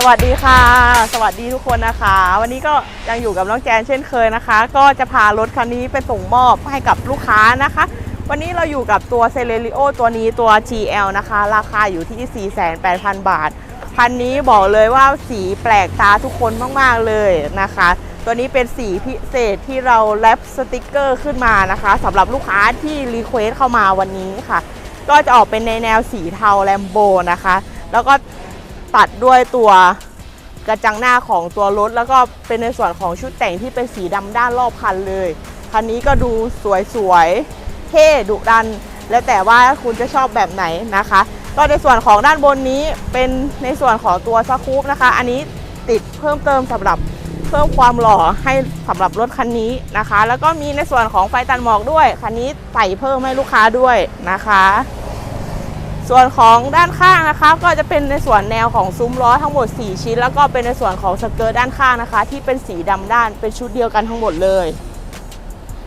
สวัสดีค่ะ สวัสดีทุกคนนะคะ วันนี้ก็ยังอยู่กับน้องแจนเช่นเคยนะคะ ก็จะพารถคันนี้ไปส่งมอบให้กับลูกค้านะคะ วันนี้เราอยู่กับตัวเซเลริโอตัวนี้ตัว GL นะคะ ราคาอยู่ที่ 48,000 บาท คันนี้บอกเลยว่าสีแปลกตาทุกคนมาก ๆ เลยนะคะ ตัวนี้เป็นสีพิเศษที่เราแรปสติกเกอร์ขึ้นมานะคะสำหรับลูกค้าที่รีเควสเข้ามาวันนี้ค่ะ ก็จะออกเป็นในแนวสีเทาแลมโบนะคะ แล้วก็ ตัดด้วยตัวกระจังหน้าของตัวรถ แล้วก็เป็นในส่วนของชุดแต่งที่เป็นสีดำด้านรอบคันเลย คันนี้ก็ดูสวยๆ เท่ดุดัน แล้วแต่ว่าคุณจะชอบแบบไหนนะคะ ก็ในส่วนของด้านบนนี้เป็นในส่วนของตัวสกู๊ปนะคะ อันนี้ติดเพิ่มเติมสำหรับเพิ่มความหล่อให้สำหรับรถคันนี้นะคะ แล้วก็มีในส่วนของไฟตัดหมอกด้วย คันนี้ใส่เพิ่มให้ลูกค้าด้วยนะคะ ส่วนของด้านข้างนะคะก็จะเป็นในส่วนแนวของซุ้มล้อทั้งหมด 4 ชิ้น แล้วก็เป็นในส่วนของสเกิร์ตด้านข้างนะคะ ที่เป็นสีดำด้านเป็นชุดเดียวกันทั้งหมดเลย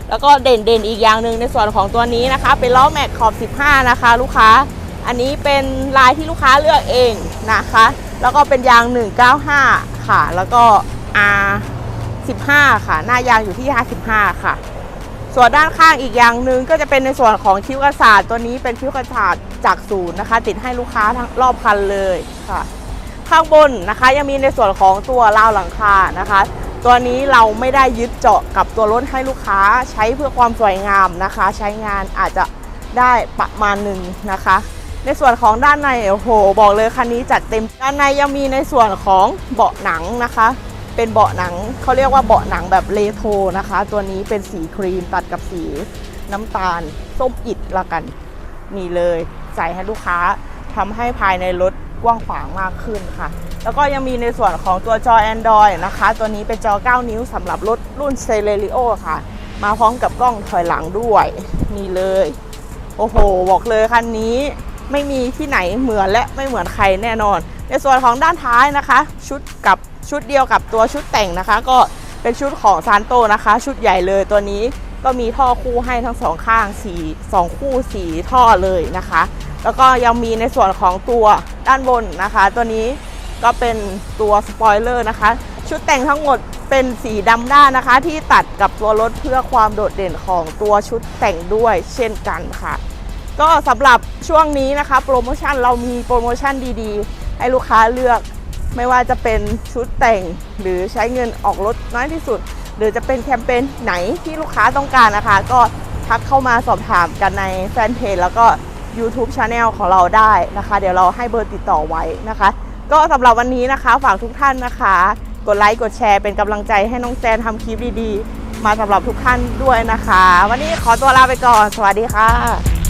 แล้วก็เด่นเด่นๆอีกอย่างหนึ่งในส่วนของตัวนี้นะคะ เป็นล้อแม็กขอบ 15 นะคะ ลูกค้า อันนี้เป็นลายที่ลูกค้าเลือกเองนะคะ แล้วก็เป็นยาง 195 ค่ะ แล้วก็ R 15 ค่ะ หน้ายางอยู่ที่ 55 ค่ะ ส่วนด้านข้างอีกอย่างหนึ่งก็จะเป็นในส่วนของคิ้วกระสาดตัวนี้เป็นคิ้วกระสาดจากศูนย์นะคะ ติดให้ลูกค้าทั้งรอบคันเลยค่ะ ข้างบนนะคะยังมีในส่วนของตัวราวหลังคานะคะ ตัวนี้เราไม่ได้ยึดเจาะกับตัวรถให้ลูกค้าใช้เพื่อความสวยงามนะคะ ใช้งานอาจจะได้ประมาณหนึ่งนะคะ ในส่วนของด้านในโอ้โห บอกเลยคันนี้จัดเต็มด้านในยังมีในส่วนของเบาะหนังนะคะ เป็นเบาะหนังเขาเรียกว่าเบาะหนังแบบเลโทนะคะ ตัวนี้เป็นสีครีมตัดกับสีน้ำตาลส้มอิดละกันนี่เลยใส่ให้ลูกค้าทำให้ภายในรถกว้างขวางมากขึ้นค่ะ แล้วก็ยังมีในส่วนของตัวจอ Android นะคะ ตัวนี้เป็นจอ 9 นิ้วสำหรับรถรุ่น c e l e r i o ค่ะ มาพร้อมกับกล้องถอยหลังด้วยนี่เลย โอ้โห บอกเลยคันนี้ไม่มีที่ไหนเหมือนและไม่เหมือนใครแน่นอน ในส่วนของด้านท้ายนะคะ ชุดกับ ชุดเดียวกับตัวชุดแต่งนะคะ ก็เป็นชุดของซานโตนะคะ ชุดใหญ่เลยตัวนี้ก็มีท่อคู่ให้ทั้งสองข้างสีสองคู่สีท่อเลยนะคะ แล้วก็ยังมีในส่วนของตัวด้านบนนะคะ ตัวนี้ก็เป็นตัวสปอยเลอร์นะคะ ชุดแต่งทั้งหมดเป็นสีดำด้านนะคะ ที่ตัดกับตัวรถเพื่อความโดดเด่นของตัวชุดแต่งด้วยเช่นกันค่ะ ก็สำหรับช่วงนี้นะคะ โปรโมชั่นเรามีโปรโมชั่นดีๆ ให้ลูกค้าเลือก ไม่ว่าจะเป็นชุดแต่งหรือใช้เงินออกรถน้อยที่สุด หรือจะเป็นแคมเปญไหนที่ลูกค้าต้องการนะคะ ก็ทักเข้ามาสอบถามกันในแฟนเพจแล้วก็ YouTube Channel ของเราได้นะคะ เดี๋ยวเราให้เบอร์ติดต่อไว้นะคะ ก็สำหรับวันนี้นะคะฝากทุกท่านนะคะ กดไลค์กดแชร์เป็นกำลังใจให้น้องแซนทำคลิปดีๆ มาสำหรับทุกท่านด้วยนะคะ วันนี้ขอตัวลาไปก่อน สวัสดีค่ะ